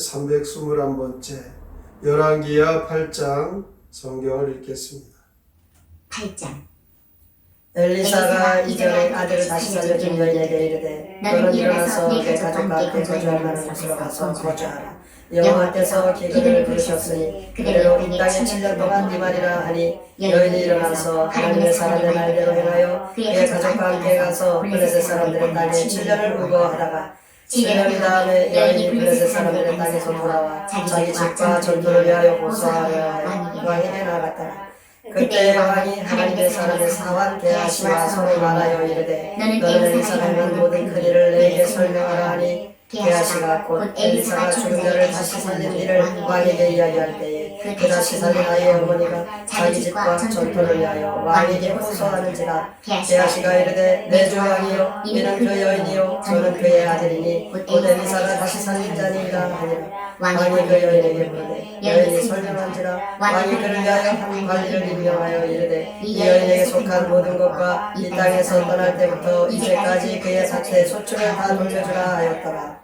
189 누누기도의 321번째 열왕기야 8장 성경을 읽겠습니다. 8장. 엘리사가 이전에 아들을 다시 살려준 여인에게 이르되 너는 일어나서 내 가족과 함께 거주할 만한 곳으로 가서 거주하라. 여호와께서 기근을 부르셨으니 그대로 이 땅에 7년 동안 네 말이라 하니 여인이 일어나서 하나님의 사람의 말대로 행하여 그의 가족과 함께 가서 블레셋 사람들의 땅에 7년을 우거하다가 7년이 다음에 여인이 블레셋 사람들의 땅에서 돌아와 자기 집과 전투를 위하여 보수하려 하여 왕에게 나아갔더라. 그때 왕이 하나님의 사람의 사환 게하시와 서로 말하여 이르되 너는 이 사람의 모든 그 일을 내게 설명하라 하니 게하시가 곧 엘리사가 죽은 자를 다시 살린 일을 왕에게 이야기할 때에 그 살린 아이의 어머니가 자기 집과 전투를 위하여 왕에게 호소하는지라 게하시가 이르되 내 주 왕이요 이는 그 여인이요 저는 그의 아들이니 곧 엘리사가 다시 살린 자니이다 하니라. 왕이 그 여인에게 물으되 여인이 설명한지라. 왕이 그를 위하여 한 관리를 임명하여 이르되 이 여인에게 속한 모든 것과 이 땅에서 떠날 때부터 이제까지 그의 사태 소출을 다 돌려주라 하였더라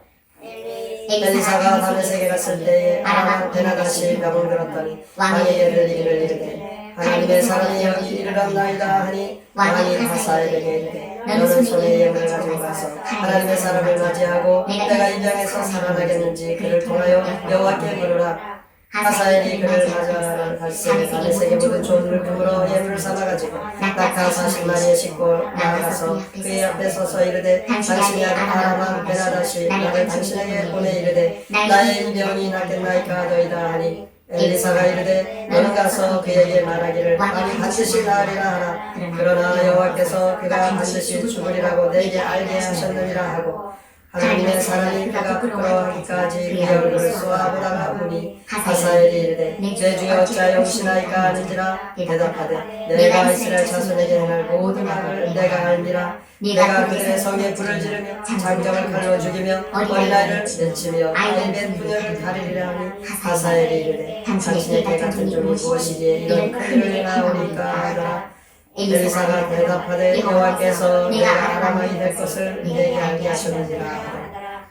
엘리사가 밤에세게 갔을 때에 아람 베나다시 병을 들었더니 왕에게 들리기를 이르되 하나님의 사람이 여기 이르렀나이다 하니 왕이 하사엘에게 이르되 너는 손에 예물을 가지고 가서 하나님의 사람을 맞이하고 내가 이 병에서 살아나겠는지 그를 통하여 여호와께 부르라 하사엘이 그를 맞아라. 갈새 다메섹의 모든 좋은 물품으로 예물을 삼아가지고 낙하 사십 마리에 싣고 나아가서 그의 앞에 서서 이르되 당신이 아람왕 베나다시 나를 당신에게 보내 이르되 나의 이병이 낫겠나이까 너이다 하니 엘리사가 이르되 너는 가서 그에게 말하기를 왕이 반드시 나으리라 하라. 그러나 여호와께서 그가 반드시 죽으리라고 내게 알게 하셨느니라 하고 하나님의 사람이 그가 부끄러워하기까지 얼굴을 쏘아보다가 보니 하사엘이 이르되 내 주여 어찌 용신하이까 하는지라 대답하되 내가 이스라엘 자손에게 행할 모든 악을 내가 알미라. 내가 그들의 성에 불을 지르며 장정을 칼로 죽이며 어린아이를 내치며 아이의 분열을 가리리라 하니 하사엘이 이르되 당신에게 같은 종이 무엇이기에 이런 큰 일을 행하오니까 하더라 엘리사가 대답하되 여호와께서 내가 아람왕이 될 것을 내게 알게 하셨느니라.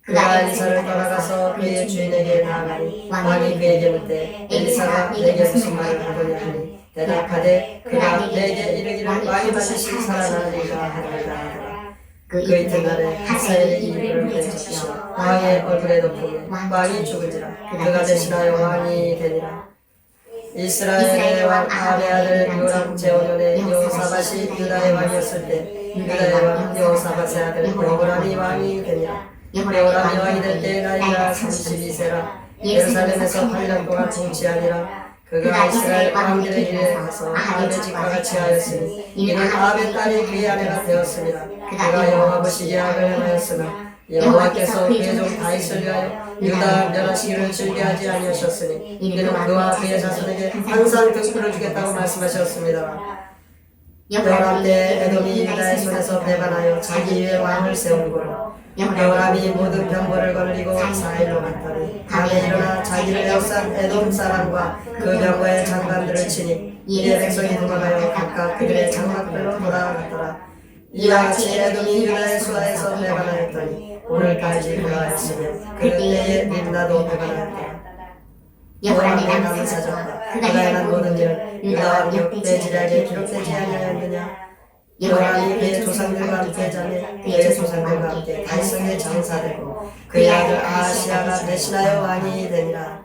그가 엘리사를 떠나가서 그의 주인에게 나아가니 왕이 그에게 묻되 엘리사가 내게 무슨 말을 하더냐 하니 대답하되 그가 내게 이르기를 왕이 반드시 살아나리라. 하더라. 그 이튿날에 하사엘의 이름을 내쫓으시고 왕의 얼굴에 덮으며 왕이 죽은지라. 그가 대신하여 왕이 되니라 이스라엘의 왕 아합의 아들 요람 제오년의 여호사밧이 유다의 왕이었을 때 유다의 왕 여호사밧의 아들 여호람이 왕이 되니라. 여호람이 왕이 될 때 나이가 32세라. 예루살렘에서 8년 동안 통치하니라. 그가 이스라엘 왕들의 일에 가서 아합의 집과 같이 하였으니 이는 아합의 딸이 그의 아내가 되었습니다. 그가 여호와 보시기에 악을 행하였으나 여호와께서 그의 종 다윗을 위하여 유다 멸하시기를 즐겨하지 아니하셨으니 이는 그와 그의 자손에게 항상 등불을 주겠다고 말씀하셨습니다. 여호람 때 에돔이 유다의 손에서 배반하여 자기 위에 왕을 세운 고로 여호람이 모든 병거를 걸리고 사일로 갔더니 밤에 일어나 자기를 에워싼 에돔 사람과 그 병거의 장관들을 치니 이에 백성이 도망하여 각각 그들의 장막들로 돌아갔더라. 이와 같이 에돔이 유다의 수하에서 배반하였더니 오늘까지 그러하였으며 그때에 림나도 배반하였더라. 여호람의 남은 사적과 그가 행한 모든 일을 유다와 역대지략에 역대 지략에 기록되지 아니하였느냐 여호람이 그의 그의 조상들과 함께 자매 그의 조상들과 함께 달성에 장사되고 그의 아들 아하시아가 대신하여 왕이 되니라.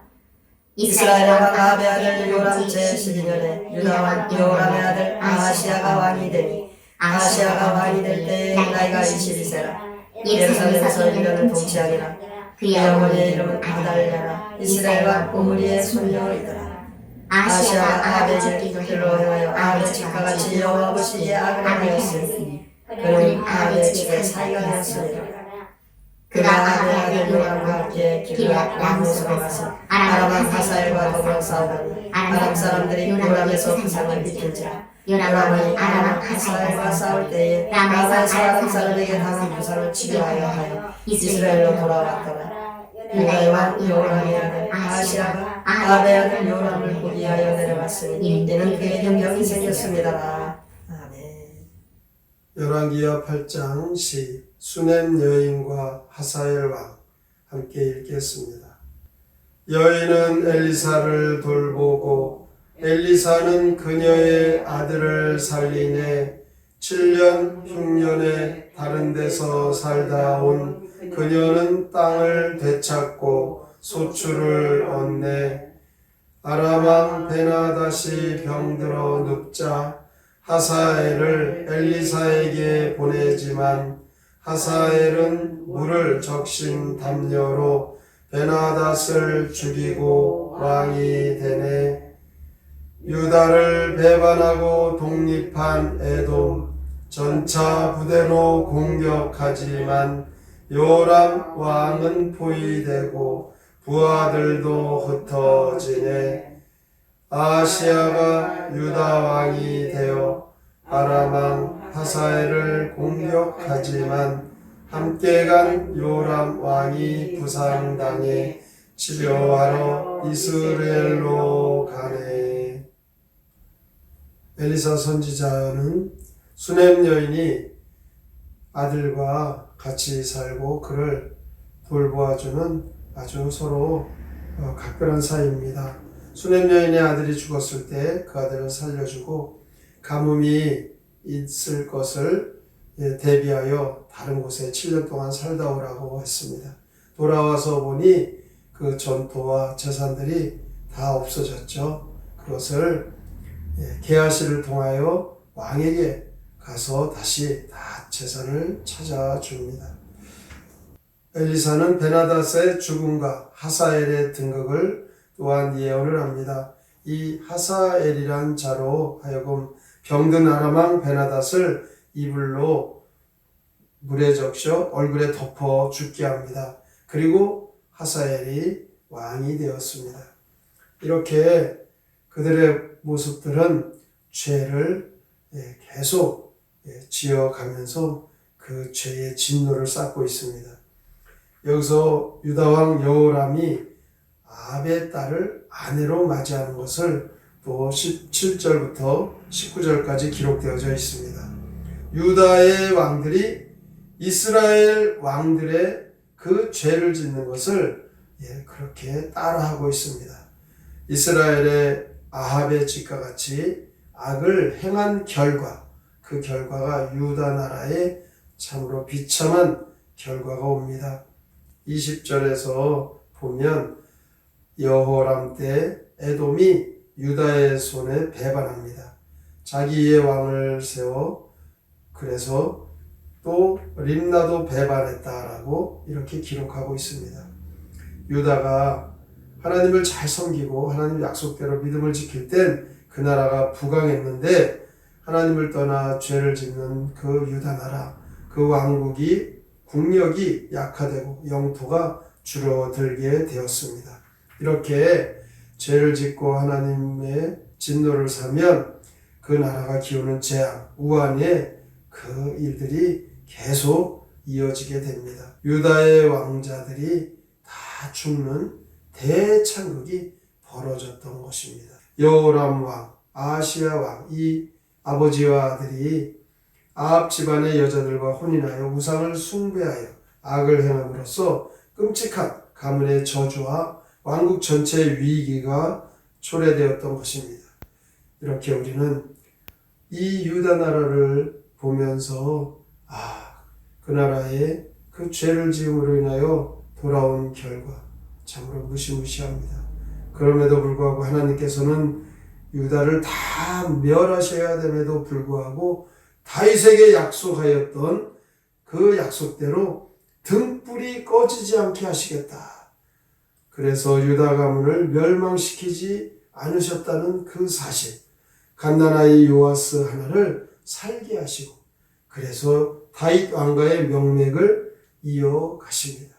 이스라엘의 왕 아합의 아들 요람 제12년에 유다 왕 요람의 아들 아하시아가 왕이 되니 아하시아가 왕이 될 때에 나이가 22세라 예루살렘에서 1년을 통치하니라 그의 어머니의 이름은 아달랴라. 이스라엘 왕 오므리의 손녀이더라. 아시아가 아합의 길로 행하여 아합의 집과 같이 여호와 보시기에 악을 행하였으니 그는 아합의 집에 사이가 되었으니라. 그가 아합의 요람과 함께 길라 라모스로 가서 아람 왕 하사엘과 더불어 싸우더니 아람 사람들이 요람에서 부상을 입힌지라 요람이 아람 왕 하사엘과 싸울 때에 라마에서 아람 사람에게 당한 부상을 치료하여 하여 이스라엘로 돌아왔더라 유다의 왕 요람의 아들 아시아가 아합의 아들 요람을 보기하여 내려왔으니 이는 그에게 병이 생겼습니다. 아멘. 열왕기야 8장 시 수넴 여인과 하사엘 왕 함께 읽겠습니다. 여인은 엘리사를 돌보고 엘리사는 그녀의 아들을 살리네 7년 흉년에 다른 데서 살다 온 그녀는 땅을 되찾고 소출을 얻네. 아람왕 베나다시 병들어 눕자 하사엘을 엘리사에게 보내지만 하사엘은 물을 적신 담요로 베나닷을 죽이고 왕이 되네 유다를 배반하고 독립한 에돔 전차 부대로 공격하지만 요람 왕은 포위되고 부하들도 흩어지네 아시아가 유다 왕이 되어 아람 왕 하사엘을 공격하지만 함께 간 요람 왕이 부상당해 치료하러 이스라엘로 가네. 엘리사 선지자는 수넴 여인이 아들과 같이 살고 그를 돌보아주는 아주 서로 어, 각별한 사이입니다. 수넴 여인의 아들이 죽었을 때 그 아들을 살려주고 가뭄이 있을 것을 예, 대비하여 다른 곳에 7년 동안 살다 오라고 했습니다. 돌아와서 보니 그 전토와 재산들이 다 없어졌죠. 그것을 예, 게하시를 통하여 왕에게 가서 다시 다 재산을 찾아줍니다. 엘리사는 베나닷의 죽음과 하사엘의 등극을 또한 예언을 합니다. 이 하사엘이란 자로 하여금 병든 아람왕 베나닷을 이불로 물에 적셔 얼굴에 덮어 죽게 합니다. 그리고 하사엘이 왕이 되었습니다. 이렇게 그들의 모습들은 죄를 예, 계속 예, 지어가면서 그 죄의 진노를 쌓고 있습니다. 여기서 유다왕 여호람이 아합의 딸을 아내로 맞이하는 것을 또 17절부터 19절까지 기록되어져 있습니다. 유다의 왕들이 이스라엘 왕들의 그 죄를 짓는 것을 예, 그렇게 따라하고 있습니다. 이스라엘의 아합의 짓과 같이 악을 행한 결과, 그 결과가 유다 나라에 참으로 비참한 결과가 옵니다. 20절에서 보면 여호람 때 에돔이 유다의 손에 배반합니다. 자기의 왕을 세워 그래서 또 림나도 배반했다라고 이렇게 기록하고 있습니다. 유다가 하나님을 잘 섬기고 하나님 약속대로 믿음을 지킬 땐 그 나라가 부강했는데 하나님을 떠나 죄를 짓는 그 유다 나라 그 왕국이 국력이 약화되고 영토가 줄어들게 되었습니다. 이렇게 죄를 짓고 하나님의 진노를 사면 그 나라가 기우는 재앙, 우환의 그 일들이 계속 이어지게 됩니다. 유다의 왕자들이 다 죽는 대창극이 벌어졌던 것입니다. 여호람 왕, 아시아 왕, 이 아버지와 아들이 아합 집안의 여자들과 혼인하여 우상을 숭배하여 악을 행함으로써 끔찍한 가문의 저주와 왕국 전체의 위기가 초래되었던 것입니다. 이렇게 우리는 이 유다 나라를 보면서 아, 그 나라의 그 죄를 지음으로 인하여 돌아온 결과 참으로 무시무시합니다. 그럼에도 불구하고 하나님께서는 유다를 다 멸하셔야 됨에도 불구하고 다윗에게 약속하였던 그 약속대로 등불이 꺼지지 않게 하시겠다. 그래서 유다 가문을 멸망시키지 않으셨다는 그 사실. 갓나나이 요아스 하나를 살게 하시고 그래서 다윗 왕가의 명맥을 이어가십니다.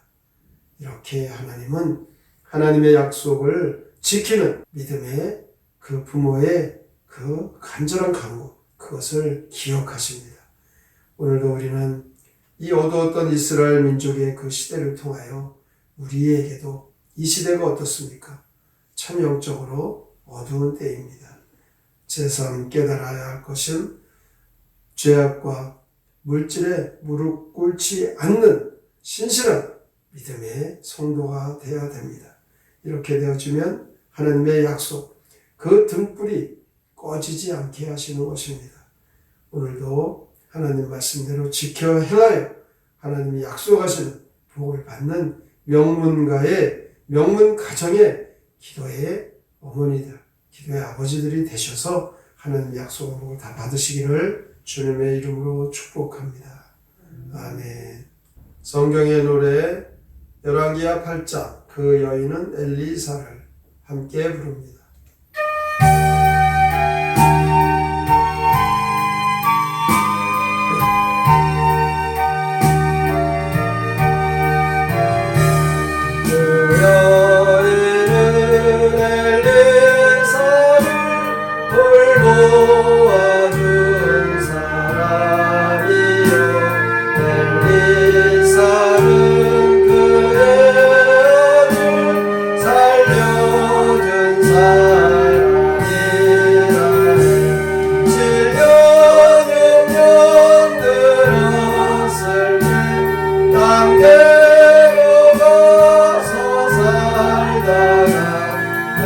이렇게 하나님은 하나님의 약속을 지키는 믿음의 그 부모의 그 간절한 강구 그것을 기억하십니다. 오늘도 우리는 이 어두웠던 이스라엘 민족의 그 시대를 통하여 우리에게도 이 시대가 어떻습니까? 참 영적으로 어두운 때입니다. 제3 깨달아야 할 것은 죄악과 물질에 무릎 꿇지 않는 신실한 믿음의 성도가 되어야 됩니다. 이렇게 되어지면 하나님의 약속, 그 등불이 꺼지지 않게 하시는 것입니다. 오늘도 하나님 말씀대로 지켜 행하여 하나님이 약속하시는 복을 받는 명문가의 명문 가정의 기도의 어머니들, 기도의 아버지들이 되셔서 하나님 약속의 복을 다 받으시기를 주님의 이름으로 축복합니다. 아멘. 성경의 노래 열왕기하 8장 그 여인은 엘리사를 함께 부릅니다.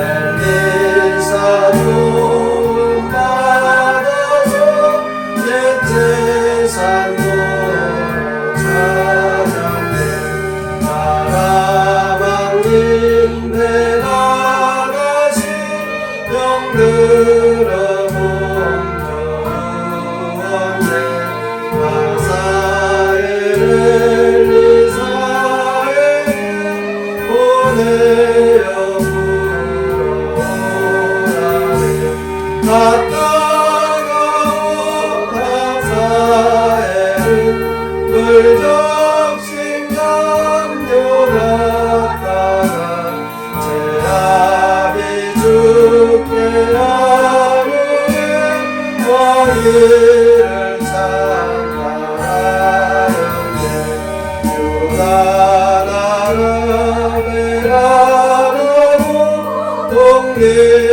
엘 독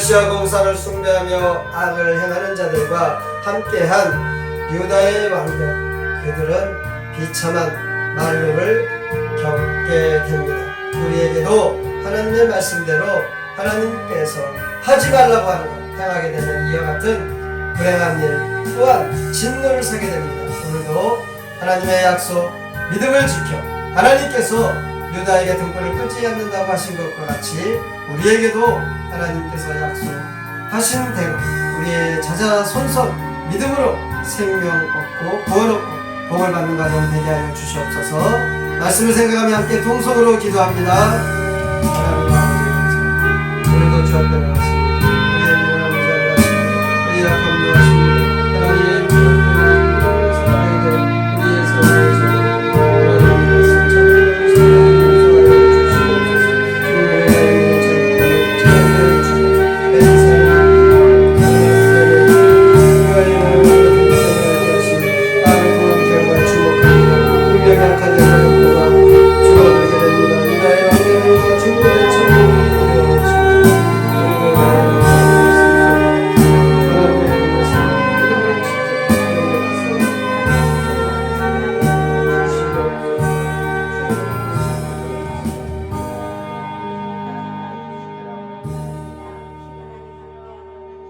멸시하고 우상을 숭배하며 악을 행하는 자들과 함께한 유다의 왕들 그들은 비참한 말로를 겪게 됩니다. 우리에게도 하나님의 말씀대로 하나님께서 하지 말라고 하는 것 행하게 되면 이와 같은 불행한 일 또한 진노를 사게 됩니다. 오늘도 하나님의 약속 믿음을 지켜 하나님께서 유다에게 등불을 끄지 않는다고 하신 것과 같이 우리에게도 하나님께서 약속하신 대로 우리의 자자 손손 믿음으로 생명 얻고 구원 얻고 복을 받는 가정 되게 하여 주시옵소서. 말씀을 생각하며 함께 통성으로 기도합니다. 하나님 아버지 오늘도 주 앞에